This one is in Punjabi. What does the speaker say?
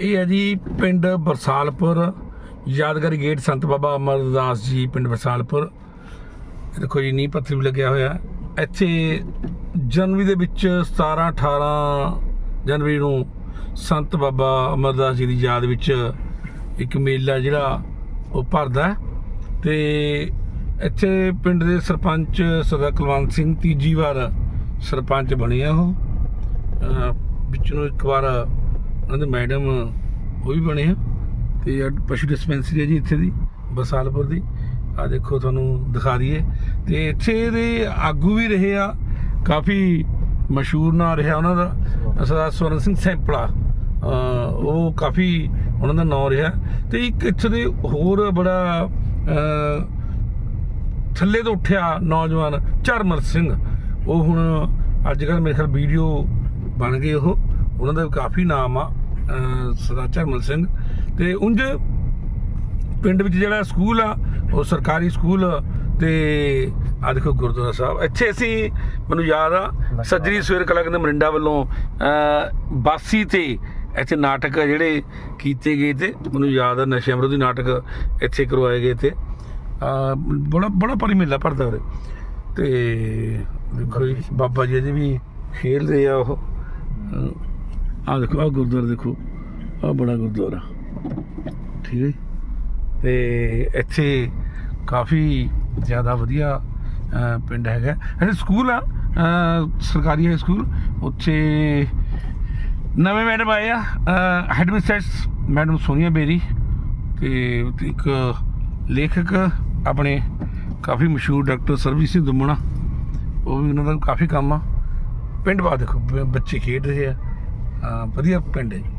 ਇਹ ਹੈ ਜੀ ਪਿੰਡ ਬਰਸਾਲਪੁਰ, ਯਾਦਗਾਰੀ ਗੇਟ ਸੰਤ ਬਾਬਾ ਅਮਰਦਾਸ ਜੀ, ਪਿੰਡ ਬਰਸਾਲਪੁਰ। ਦੇਖੋ ਜੀ, ਨੀਂਹ ਪੱਥਰ ਵੀ ਲੱਗਿਆ ਹੋਇਆ। ਇੱਥੇ ਜਨਵਰੀ ਦੇ ਵਿੱਚ 17 18 ਜਨਵਰੀ ਨੂੰ ਸੰਤ ਬਾਬਾ ਅਮਰਦਾਸ ਜੀ ਦੀ ਯਾਦ ਵਿੱਚ ਇੱਕ ਮੇਲਾ ਜਿਹੜਾ ਉਹ ਭਰਦਾ ਹੈ। ਤੇ ਇੱਥੇ ਪਿੰਡ ਦੇ ਸਰਪੰਚ ਸਰਦਾਰ ਕੁਲਵੰਤ ਸਿੰਘ ਤੀਜੀ ਵਾਰ ਸਰਪੰਚ ਬਣੇ ਆ ਉਹ। ਅਹ ਵਿੱਚ ਨੂੰ ਇੱਕ ਵਾਰ ਉਹਨਾਂ ਦੇ ਮੈਡਮ ਉਹ ਵੀ ਬਣੇ ਆ ਤੇ ਪਸ਼ੂ ਡਿਸਪੈਂਸਰੀ ਹੈ ਜੀ ਇੱਥੇ ਦੀ ਬਸਾਲਪੁਰ ਦੀ। ਆ ਦੇਖੋ ਤੁਹਾਨੂੰ ਦਿਖਾ ਦਈਏ। ਤੇ ਇੱਥੇ ਦੇ ਆਗੂ ਵੀ ਰਹੇ ਆ, ਕਾਫੀ ਮਸ਼ਹੂਰ ਨਾਂ ਰਿਹਾ ਉਹਨਾਂ ਦਾ। ਸਰਦਾਰ ਸਵਰਨ ਸਿੰਘ ਸੈਂਪਲਾ। ਉਹ ਕਾਫੀ ਉਹਨਾਂ ਦਾ ਨਾਂ ਰਿਹਾ। ਤੇ ਇੱਕ ਇੱਥੇ ਦੇ ਹੋਰ ਬੜਾ ਥੱਲੇ ਤੋਂ ਉੱਠਿਆ ਨੌਜਵਾਨ ਚਰਮਰ ਸਿੰਘ। ਉਹ ਹੁਣ ਅੱਜ ਕੱਲ ਮੇਰੇ ਖਿਆਲ ਵੀਡੀਓ ਬਣ ਗਏ ਉਹ। ਉਹਨਾਂ ਦਾ ਕਾਫੀ ਨਾਮ ਆ। ਸਰਦਾਰ ਚਰਮਲ ਸਿੰਘ। ਤੇ ਉਂਝ ਪਿੰਡ ਵਿੱਚ ਜਿਹੜਾ ਸਕੂਲ ਆ ਉਹ ਸਰਕਾਰੀ ਸਕੂਲ ਤੇ ਆ ਦੇਖੋ ਗੁਰਦੁਆਰਾ ਸਾਹਿਬ। ਇੱਥੇ ਅਸੀਂ ਮੈਨੂੰ ਯਾਦ ਆ ਸੱਜਰੀ ਸਵੇਰ ਕਲਾ ਕਹਿੰਦੇ ਮਰਿੰਡਾ ਵੱਲੋਂ ਬਾਸੀ ਤੇ ਇੱਥੇ ਨਾਟਕ ਜਿਹੜੇ ਕੀਤੇ ਗਏ ਤੇ ਮੈਨੂੰ ਯਾਦ ਆ ਨਸ਼ੇ ਵਿਰੋਧੀ ਨਾਟਕ ਇੱਥੇ ਕਰਵਾਏ ਗਏ ਤੇ। ਬੜਾ ਬੜਾ ਭਾਰੀ ਮੇਲਾ ਭਰਦਾ ਉਰੇ। ਤੇ ਦੇਖੋ ਜੀ ਬਾਬਾ ਜੀ ਅਜੇ ਵੀ ਖੇਲਦੇ ਆ ਉਹ। ਆ ਦੇਖੋ ਆ ਗੁਰਦੁਆਰਾ ਦੇਖੋ ਆ ਬੜਾ ਗੁਰਦੁਆਰਾ। ਠੀਕ ਹੈ ਜੀ। ਤੇ ਇੱਥੇ ਕਾਫੀ ਜ਼ਿਆਦਾ ਵਧੀਆ ਪਿੰਡ ਹੈਗਾ। ਇਹ ਸਕੂਲ ਆ ਸਰਕਾਰੀ ਹਾਈ ਸਕੂਲ ਉੱਥੇ ਨਵੇਂ ਮੈਡਮ ਆਏ ਆ headmistress madam Sonia Berry ਤੇ ਇੱਕ ਲੇਖਕ ਆਪਣੇ ਕਾਫੀ ਮਸ਼ਹੂਰ ਡਾਕਟਰ ਸਰਵਿਸ ਸਿੰਘ ਦੁਮਣਾ, ਉਹ ਵੀ ਉਹਨਾਂ ਦਾ ਕਾਫੀ ਕੰਮ ਆ। ਪਿੰਡ ਬਾ ਦੇਖੋ ਬੱਚੇ ਖੇਡ ਰਹੇ ਆ। ਵਧੀਆ ਪਿੰਡ ਹੈ ਜੀ।